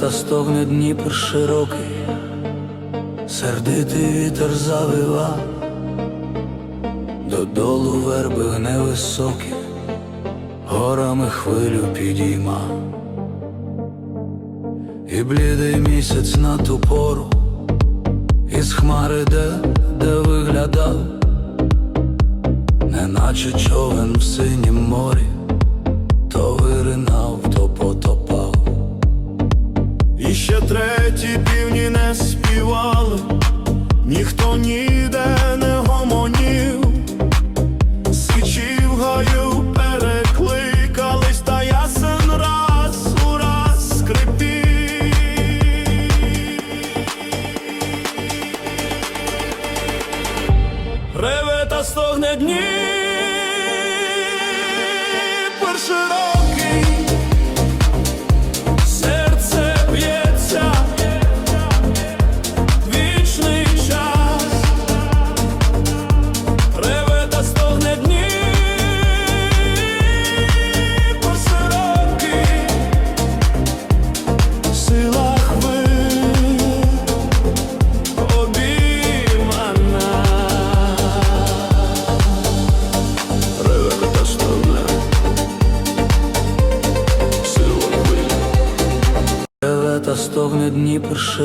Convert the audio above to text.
Та стогне Дніпр широкий, сердитий вітер завива, додолу верби гне високі, горами хвилю підійма, і блідий місяць на ту пору, із хмари де, де виглядав, неначе човен в синім морі, ніхто ніде не гомонів, сичі в гаю перекликались, та ясен раз у раз скрипів. Реве та стогне Дніпр широкий, та стогне Дніпр широкий.